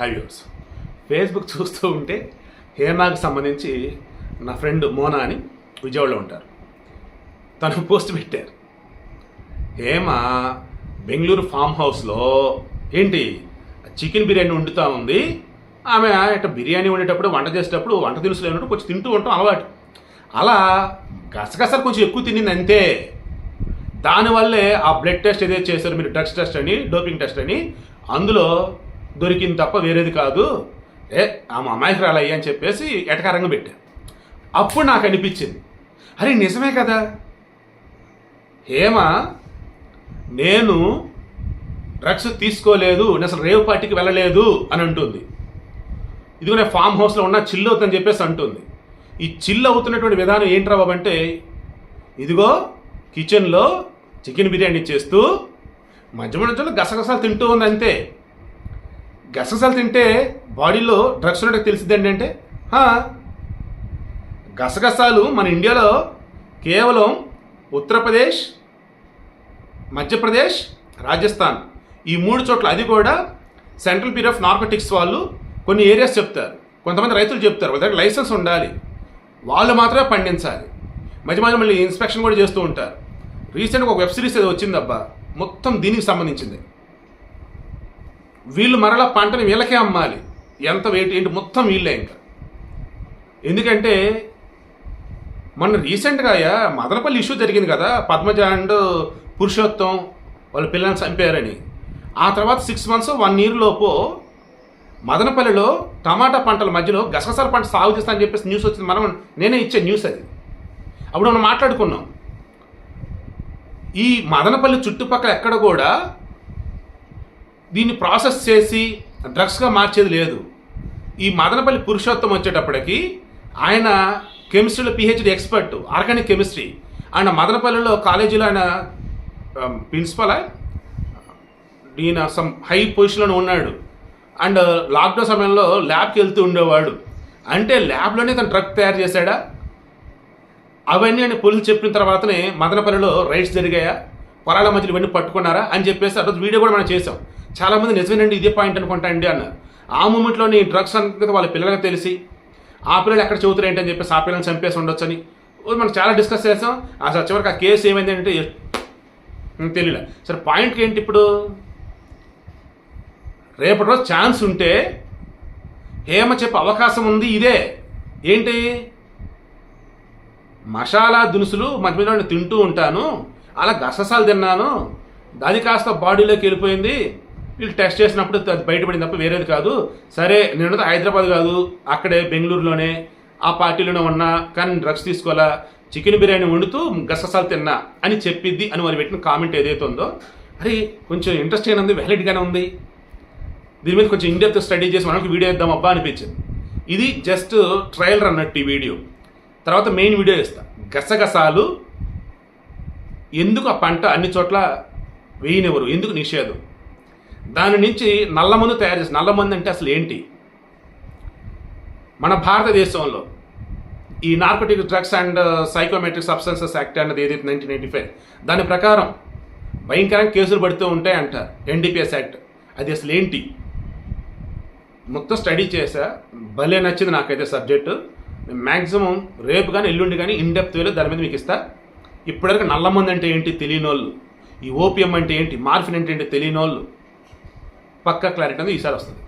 హైవ్యూస్ Facebook చూస్తూ ఉంటే హేమాకి సంబంధించి నా ఫ్రెండ్ మోనా అని విజయవాడలో ఉంటారు. తను పోస్ట్ పెట్టారు. హేమ బెంగళూరు ఫామ్ హౌస్లో ఏంటి? చికెన్ బిర్యానీ వండుతూ ఉంది. ఆమె ఇట్లా బిర్యానీ వండేటప్పుడు వంట చేసేటప్పుడు వంట దినుసులు ఏమిటో కొంచెం తింటూ ఉంటాం అలవాటు. అలా గసగసలు కొంచెం ఎక్కువ తినింది అంతే. దానివల్లే ఆ బ్లడ్ టెస్ట్ ఏదైతే చేశారు మీరు డ్రగ్స్ టెస్ట్ అని డోపింగ్ టెస్ట్ అని అందులో దొరికింది తప్ప వేరేది కాదు. ఏ ఆమె అమాయకురాలయ్య అని చెప్పేసి ఎటకారంగా పెట్టాను అప్పుడు నాకు అనిపించింది. అరే నిజమే కదా? హేమ నేను డ్రగ్స్ తీసుకోలేదు నేను అసలు రేవ్ పార్టీకి వెళ్ళలేదు అని అంటుంది. ఇదిగో నేను ఫామ్ హౌస్లో ఉన్న చిల్ అవుతుందని చెప్పేసి అంటుంది. ఈ చిల్ అవుతున్నటువంటి విధానం ఏంట్రా బాబు అంటే ఇదిగో కిచెన్లో చికెన్ బిర్యానీ చేస్తూ మధ్య మధ్యలో గసగసాలు తింటూ ఉంది అంతే. గసగసాలు తింటే బాడీలో డ్రగ్స్ ఉన్నట్టు తెలిసిద్దండి అంటే? గసగసాలు మన ఇండియాలో కేవలం ఉత్తరప్రదేశ్ మధ్యప్రదేశ్ రాజస్థాన్. ఈ మూడు చోట్ల అది కూడా సెంట్రల్ బ్యూరో ఆఫ్ నార్కోటిక్స్ వాళ్ళు కొన్ని ఏరియాస్ చెప్తారు. కొంతమంది రైతులు చెప్తారు వాళ్ళ దగ్గర లైసెన్స్ ఉండాలి. వాళ్ళు మాత్రమే పండించాలి. మధ్య మధ్య మళ్ళీ ఇన్స్పెక్షన్ కూడా చేస్తూ ఉంటారు. రీసెంట్గా ఒక వెబ్ సిరీస్ ఏదో వచ్చిందబ్బా. మొత్తం దీనికి సంబంధించింది. వీళ్ళు మరలా పంటని వీళ్ళకే అమ్మాలి. ఎంత వెయిట్ ఏంటి మొత్తం వీళ్ళే ఇంకా. ఎందుకంటే మొన్న రీసెంట్గా అయ్యా మదనపల్లి ఇష్యూ జరిగింది కదా పద్మజ అండ్ పురుషోత్తం వాళ్ళ పిల్లల్ని చంపారని. ఆ తర్వాత సిక్స్ మంత్స్ వన్ ఇయర్ లోపు మదనపల్లిలో టమాటా పంటల మధ్యలో గసగసాల పంట సాగు చేస్తా అని చెప్పేసి న్యూస్ వచ్చింది. మనం నేనే ఇచ్చే న్యూస్ అది. అప్పుడు మనం మాట్లాడుకున్నాం. ఈ మదనపల్లి చుట్టుపక్కల ఎక్కడ కూడా దీన్ని ప్రాసెస్ చేసి డ్రగ్స్గా మార్చేది లేదు. ఈ మదనపల్లి పురుషోత్తం వచ్చేటప్పటికి ఆయన కెమిస్ట్రీలో పిహెచ్డి ఎక్స్పర్ట్ ఆర్గానిక్ కెమిస్ట్రీ. ఆయన మదనపల్లిలో కాలేజీలో ఆయన um, ప్రిన్సిపల్? ఈయన సమ్ హై పొజిషన్లో ఉన్నాడు. అండ్ లాక్డౌన్ సమయంలో ల్యాబ్కి వెళ్తూ ఉండేవాడు. అంటే ల్యాబ్లోనే తను డ్రగ్ తయారు చేశాడా? అవన్నీ అని పోలీసులు చెప్పిన తర్వాతనే మదనపల్లిలో రైడ్స్ జరిగాయా? పొలాల మధ్యలో ఇవన్నీ పట్టుకున్నారా? అని చెప్పేసి ఆ రోజు వీడియో కూడా మనం చేసాం చాలామంది నిజమేనండి ఇదే పాయింట్ అనుకుంటా అండి అన్నారు ఆ మూమెంట్లోని డ్రగ్స్ అనుకుంటే వాళ్ళ పిల్లలకు తెలిసి ఆ పిల్లలు ఎక్కడ చదువుతారు ఏంటని అని చెప్పేసి ఆ పిల్లల్ని చంపేసి ఉండొచ్చని మనం చాలా డిస్కస్ చేసాం. అసలు చివరికి ఆ కేసు ఏమైంది అంటే తెలియలే సరే పాయింట్ ఏంటి ఇప్పుడు? రేపటి రోజు ఛాన్స్ ఉంటే హేమ చెప్పే అవకాశం ఉంది ఇదే. ఏంటి? మసాలా దినుసులు మధ్య మధ్యలో తింటూ ఉంటాను అలా గససాలు తిన్నాను అది కాస్త బాడీలోకి వెళ్ళిపోయింది వీళ్ళు టెస్ట్ చేసినప్పుడు అది బయటపడింది తప్ప వేరేది కాదు. సరే నేను హైదరాబాద్ కాదు. అక్కడే బెంగళూరులోనే ఆ పార్టీలోనే ఉన్నా కానీ డ్రగ్స్ తీసుకోవాలా? చికెన్ బిర్యానీ వండుతూ గససాలు తిన్నా అని చెప్పిద్ది అని వారు పెట్టిన కామెంట్ ఏదైతే ఉందో. అరే కొంచెం ఇంట్రెస్టింగ్ ఉంది వ్యాలిడ్గానే ఉంది. దీని మీద కొంచెం ఇండెప్త్ స్టడీ చేసి మనకి వీడియో ఇద్దాం అబ్బా అనిపించింది. ఇది జస్ట్ ట్రయల్ అన్నట్టు ఈ వీడియో. తర్వాత మెయిన్ వీడియో ఇస్తా గసగసాలు ఎందుకు ఆ పంట అన్ని చోట్ల వేయనివ్వరు? ఎందుకు నిషేధం? దాని నుంచి నల్లమందు తయారు చేసి నల్లమందు అంటే అసలు ఏంటి? మన భారతదేశంలో ఈ narcotic drugs and psychometric substances act అన్నది ఏదైతే నైన్టీన్ ఎయిటీ ఫైవ్ దాని ప్రకారం భయంకరంగా కేసులు పడుతూ ఉంటాయి అంటారు ఎన్డీపీఎస్ యాక్ట్ అది అసలు ఏంటి? మొత్తం స్టడీ చేశా భలే నచ్చింది నాకైతే సబ్జెక్టు మ్యాక్సిమం రేపు కానీ ఎల్లుండి కానీ ఇన్ డెప్త్ వేలో దాని మీద మీకు ఇస్తా. ఇప్పటివరకు నల్లమంది అంటే ఏంటి తెలియని వాళ్ళు ఈ ఓపిఎం అంటే ఏంటి? మార్ఫిన్ అంటే ఏంటి తెలియని వాళ్ళు పక్క క్లారిటీ అనేది ఈసారి వస్తుంది.